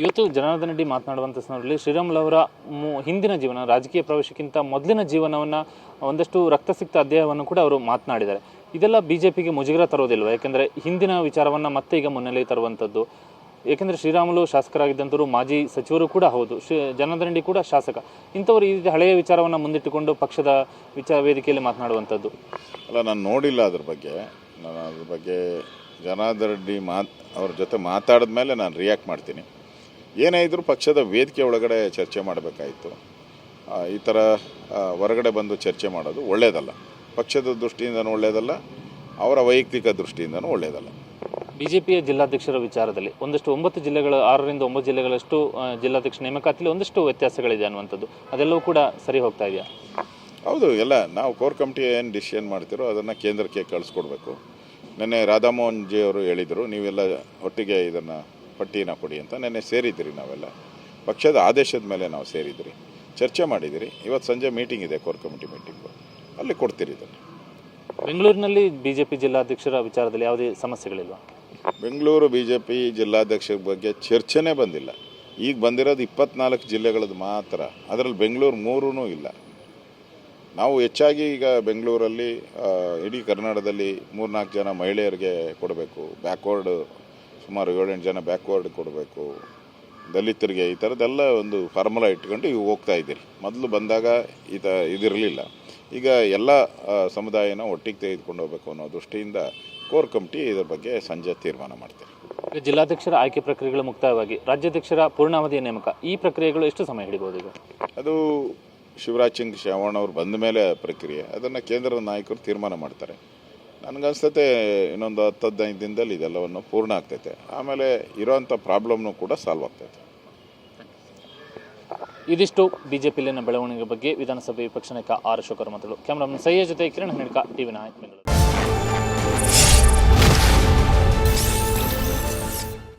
ಇವತ್ತು ಜನಾರ್ದನ್ ರೆಡ್ಡಿ ಮಾತನಾಡುವಂಥ ಸಂದರ್ಭದಲ್ಲಿ ಶ್ರೀರಾಮುಲು ಅವರ ಹಿಂದಿನ ಜೀವನ, ರಾಜಕೀಯ ಪ್ರವೇಶಕ್ಕಿಂತ ಮೊದಲಿನ ಜೀವನವನ್ನು ಒಂದಷ್ಟು ರಕ್ತಸಿಕ್ತ ಅಧ್ಯಾಯವನ್ನು ಕೂಡ ಅವರು ಮಾತನಾಡಿದ್ದಾರೆ. ಇದೆಲ್ಲ ಬಿ ಜೆ ಪಿಗೆ ಮುಜುಗರ ತರೋದಿಲ್ವ? ಯಾಕೆಂದರೆ ಹಿಂದಿನ ವಿಚಾರವನ್ನು ಮತ್ತೆ ಈಗ ಮುನ್ನೆಲೆ ತರುವಂಥದ್ದು ಏಕೆಂದರೆ ಶ್ರೀರಾಮುಲು ಶಾಸಕರಾಗಿದ್ದಂಥವರು ಮಾಜಿ ಸಚಿವರು ಕೂಡ ಹೌದು. ಶ್ರೀ ಕೂಡ ಶಾಸಕ. ಇಂಥವರು ಈ ರೀತಿ ಹಳೆಯ ವಿಚಾರವನ್ನು ಮುಂದಿಟ್ಟುಕೊಂಡು ಪಕ್ಷದ ವಿಚಾರ ವೇದಿಕೆಯಲ್ಲಿ ಮಾತನಾಡುವಂಥದ್ದು ಅಲ್ಲ, ನಾನು ನೋಡಿಲ್ಲ ಅದ್ರ ಬಗ್ಗೆ. ನಾನು ಅದ್ರ ಬಗ್ಗೆ ಜನಾರ್ದನ್ ರೆಡ್ಡಿ ಮಾತ್, ಅವ್ರ ಜೊತೆ ಮಾತಾಡಿದ ಮೇಲೆ ನಾನು ರಿಯಾಕ್ಟ್ ಮಾಡ್ತೀನಿ. ಏನೇ ಇದ್ದರೂ ಪಕ್ಷದ ವೇದಿಕೆ ಒಳಗಡೆ ಚರ್ಚೆ ಮಾಡಬೇಕಾಯಿತು. ಈ ಥರ ಹೊರಗಡೆ ಬಂದು ಚರ್ಚೆ ಮಾಡೋದು ಒಳ್ಳೆಯದಲ್ಲ ಪಕ್ಷದ ದೃಷ್ಟಿಯಿಂದನೂ ಒಳ್ಳೆಯದಲ್ಲ ಅವರ ವೈಯಕ್ತಿಕ ದೃಷ್ಟಿಯಿಂದನೂ ಒಳ್ಳೆಯದಲ್ಲ ಬಿಜೆಪಿಯ ಜಿಲ್ಲಾಧ್ಯಕ್ಷರ ವಿಚಾರದಲ್ಲಿ ಒಂದಷ್ಟು ಒಂಬತ್ತು ಜಿಲ್ಲೆಗಳ ಆರರಿಂದ ಒಂಬತ್ತು ಜಿಲ್ಲೆಗಳಷ್ಟು ಜಿಲ್ಲಾಧ್ಯಕ್ಷ ನೇಮಕಾತಿಯಲ್ಲಿ ಒಂದಷ್ಟು ವ್ಯತ್ಯಾಸಗಳಿದೆ ಅನ್ನುವಂಥದ್ದು. ಅದೆಲ್ಲವೂ ಕೂಡ ಸರಿ ಹೋಗ್ತಾ ಇದೆಯಾ? ಹೌದು ಎಲ್ಲ ನಾವು ಕೋರ್ ಕಮಿಟಿ ಏನು ಡಿಸಿಷನ್ ಮಾಡ್ತಿರೋ ಅದನ್ನು ಕೇಂದ್ರಕ್ಕೆ ಕಳಿಸ್ಕೊಡ್ಬೇಕು. ನಿನ್ನೆ ರಾಧಾಮೋಹನ್ ಜಿ ಅವರು ಹೇಳಿದರು ನೀವೆಲ್ಲ ಒಟ್ಟಿಗೆ ಇದನ್ನು ಪಟ್ಟಿನ ಕೊಡಿ ಅಂತ ನೆನ್ನೆ ಸೇರಿದ್ರಿ ನಾವೆಲ್ಲ. ಪಕ್ಷದ ಆದೇಶದ ಮೇಲೆ ನಾವು ಸೇರಿದ್ರಿ ಚರ್ಚೆ ಮಾಡಿದಿರಿ ಇವತ್ತು ಸಂಜೆ ಮೀಟಿಂಗ್ ಇದೆ ಕೋರ್ ಕಮಿಟಿ ಮೀಟಿಂಗು ಅಲ್ಲಿ ಕೊಡ್ತೀರಿ ಇದನ್ನು. ಬೆಂಗಳೂರಿನಲ್ಲಿ ಬಿಜೆಪಿ ಜಿಲ್ಲಾಧ್ಯಕ್ಷರ ವಿಚಾರದಲ್ಲಿ ಯಾವುದೇ ಸಮಸ್ಯೆಗಳಿಲ್ಲ ಬೆಂಗಳೂರು ಬಿ ಜೆ ಪಿ ಜಿಲ್ಲಾಧ್ಯಕ್ಷರ ಬಗ್ಗೆ ಚರ್ಚೆನೇ ಬಂದಿಲ್ಲ. ಈಗ ಬಂದಿರೋದು ಇಪ್ಪತ್ನಾಲ್ಕು ಜಿಲ್ಲೆಗಳದ್ದು ಮಾತ್ರ. ಅದರಲ್ಲಿ ಬೆಂಗಳೂರು ಮೂರೂ ಇಲ್ಲ. ನಾವು ಹೆಚ್ಚಾಗಿ ಈಗ ಬೆಂಗಳೂರಲ್ಲಿ ಇಡೀ ಕರ್ನಾಟಕದಲ್ಲಿ ಮೂರ್ನಾಲ್ಕು ಜನ ಮಹಿಳೆಯರಿಗೆ ಕೊಡಬೇಕು. ಬ್ಯಾಕ್ವರ್ಡ್ ಸುಮಾರು ಏಳೆಂಟು ಜನ ಬ್ಯಾಕ್ವರ್ಡ್ ಕೊಡಬೇಕು? ದಲಿತರಿಗೆ ಈ ಥರದ್ದೆಲ್ಲ ಒಂದು ಫಾರ್ಮುಲಾ ಇಟ್ಕೊಂಡು ಇವು ಹೋಗ್ತಾ ಇದ್ದೀರಿ. ಮೊದಲು ಬಂದಾಗ ಈ ತ ಇದಿರಲಿಲ್ಲ. ಈಗ ಎಲ್ಲ ಸಮುದಾಯನ ಒಟ್ಟಿಗೆ ತೆಗೆದುಕೊಂಡು ಹೋಗಬೇಕು ಅನ್ನೋ ದೃಷ್ಟಿಯಿಂದ ಕೋರ್ ಕಮಿಟಿ ಇದರ ಬಗ್ಗೆ ಸಂಜೆ ತೀರ್ಮಾನ ಮಾಡ್ತಾರೆ. ಈಗ ಜಿಲ್ಲಾಧ್ಯಕ್ಷರ ಆಯ್ಕೆ ಪ್ರಕ್ರಿಯೆಗಳು ಮುಕ್ತಾಯವಾಗಿ ರಾಜ್ಯಾಧ್ಯಕ್ಷರ ಪೂರ್ಣಾವಧಿಯ ನೇಮಕ ಈ ಪ್ರಕ್ರಿಯೆಗಳು ಎಷ್ಟು ಸಮಯ ಹಿಡಿಬಹುದು ಈಗ? ಅದು ಶಿವರಾಜ್ ಸಿಂಗ್ ಚೌಹಾಣ್ ಅವರು ಬಂದ ಮೇಲೆ ಪ್ರಕ್ರಿಯೆ. ಅದನ್ನು ಕೇಂದ್ರದ ನಾಯಕರು ತೀರ್ಮಾನ ಮಾಡ್ತಾರೆ. ನನಗನ್ಸ್ತತೆ ಇನ್ನೊಂದು ಹತ್ತು ಹದಿನೈದು ದಿನದಲ್ಲಿ ಇದೆಲ್ಲವನ್ನು ಪೂರ್ಣ ಆಗ್ತೈತೆ. ಆಮೇಲೆ ಇರೋವಂಥ ಪ್ರಾಬ್ಲಮ್ನು ಕೂಡ ಸಾಲ್ವ್ ಆಗ್ತೈತೆ. ಇದಿಷ್ಟು ಬಿಜೆಪಿಯಲ್ಲಿನ ಬೆಳವಣಿಗೆ ಬಗ್ಗೆ ವಿಧಾನಸಭೆ ವಿಪಕ್ಷ ನಾಯಕ ಆರ್ ಅಶೋಕರ್ ಮಾತುಗಳು. ಕ್ಯಾಮ್ರಾಮನ್ ಸಯ್ಯ ಜೊತೆ ಕಿರಣ್ ಟಿ ಟಿವಿ ನಾಯಕ್ ಬೆಂಗಳೂರು.